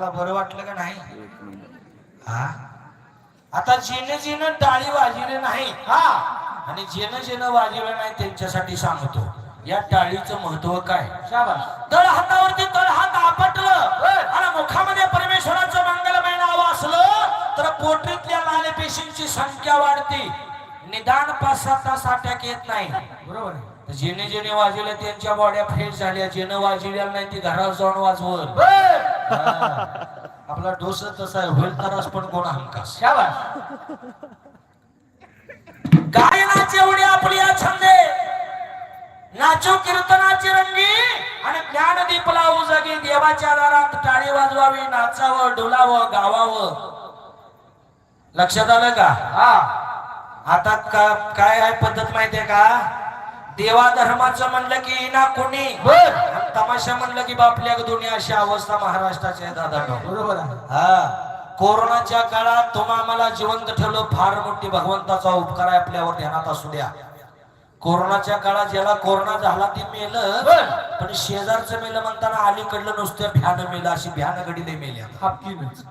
वाटलं का नाही? हा? आता जेणे जेणे टाळी वाजले नाही हा? आणि जेणे जेणे वाजवलं नाही त्यांच्यासाठी सांगतो या टाळीचं महत्त्व काय? शाबास. तळ हातावरती तळ हात आपटलं. आणि मुखामध्ये परमेश्वराचं मंगलमय नाव असलं तर पोटरीतल्या लाल पेशींची संख्या वाढते. निदान पाच सात तास अटॅक येत नाही. बरोबर तर जेणे जेणे वाजवले त्यांच्या बॉड्या फ्रेश झाल्या. जेणे वाजवल्या नाही ती घरात जाऊन वाजवल. बर. आपला डोस तसा आहे होईल तर पण कोण हमकास गायनाची एवढी आपली या छंदे. नाचो कीर्तनाची रंगी आणि ज्ञानदीप लावू जगी देवाच्या दारात टाळी वाजवावी नाचावं डोलावं गावावं. लक्षात आलं का? हा. आता का काय आहे पद्धत माहितीये का? देवा धर्माचं म्हणलं की ना कोणी. बर. तमाशा म्हणलं की बापल्या दोन्ही अशी अवस्था महाराष्ट्राची आहे दादा. बरोबर हा. कोरोनाच्या काळात तुम्हा आम्हाला जिवंत ठेवलं फार मोठी भगवंताचा उपकार आहे आपल्यावर ध्यानात असू द्या. कोरोनाच्या काळात ज्याला कोरोना झाला ते मेलं पण शेजारचं मेलं म्हणताना अलीकडलं नुसतं भ्यानं मेलं अशी भ्यानं मेल्या हापकीनच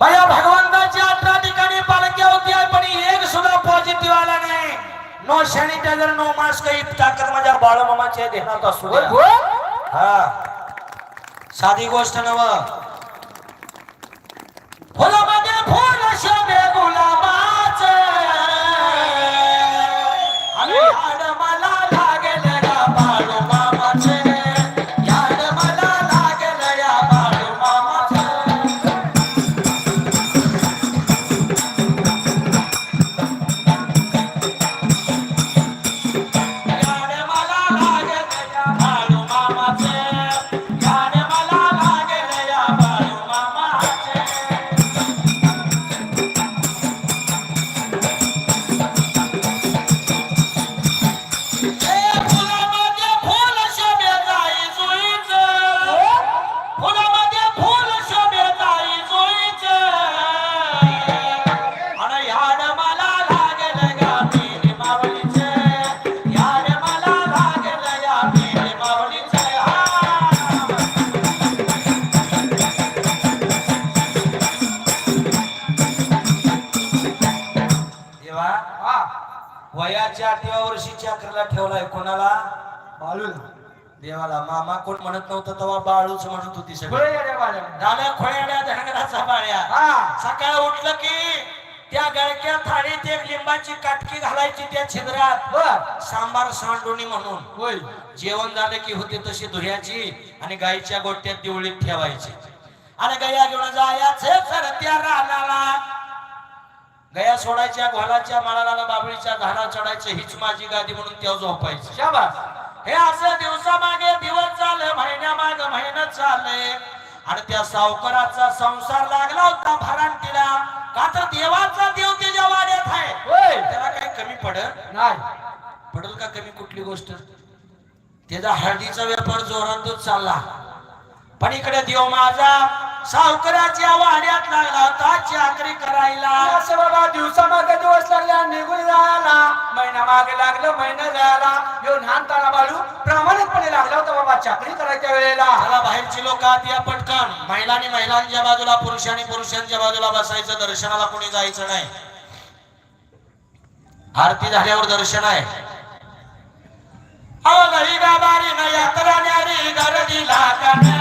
बाया भगवंताची अठरा ठिकाणी पालख्या होत्या पण एक सुद्धा पॉझिटिव्ह आला नाही. नो सॅनिटायझर नो मास्क ही ताकद माझ्या बाळमामाच्या ध्यानात असू हा. साधी गोष्ट नव वयाच्या आठव्या वर्षी चक्राला ठेवलाय. कोणाला? बालूला. देवाला. मामा कोण म्हणत नव्हतं तेव्हा बाळूच म्हणत होती सगळं. बरं या रे बाळाला. झाल्या खोयाड्या धनगराचा बाळ्या. सकाळ उठलं की त्या गळक्या थाळीत एक लिंबाची काटकी घालायची त्या छिद्रात. बर. सांबार सांडोणी म्हणून. जेवण झालं की होती तशी धुऱ्याची आणि गाईच्या गोट्यात दिवळीत ठेवायची. आणि गया घेऊन जायचे रानाला. गया सोडायच्या घोलाच्या माळाला बाबळीच्या झाडा चढायचं हीच माझी गादी म्हणून तेव्हा झोपायची. शाबास. हे असं दिवसामागे दिवस झाले महिन्या माग महिना चालले. आणि त्या सावकाराचा संसार लागला होता भारांटीला का तर देवाचा देव त्याच्या वाड्यात आहे. त्याला काही कमी पडत नाही. पडल का कमी कुठली गोष्ट? त्याचा हळदीचा व्यापार जोरातच चालला. पण इकडे देव माझा सावकाराच्या वाड्यात लागला होता चाकरी करायला. दिवसा मागे दिवस लागला निघून जायला महिना मागे लागलं महिना जायला येऊन लहानताना बाळू प्रामाणिकपणे लागला होता बाबा चाकरी करायच्या वेळेला. आला बाहेरची लोक आत या पटकन. महिलांनी महिलांच्या बाजूला पुरुषांनी पुरुषांच्या बाजूला बसायचं. दर्शनाला कोणी जायचं नाही. आरती झाल्यावर दर्शन आहे. अवघी गाबारी नाही यात्रा न्यारी गर्दीला कन्या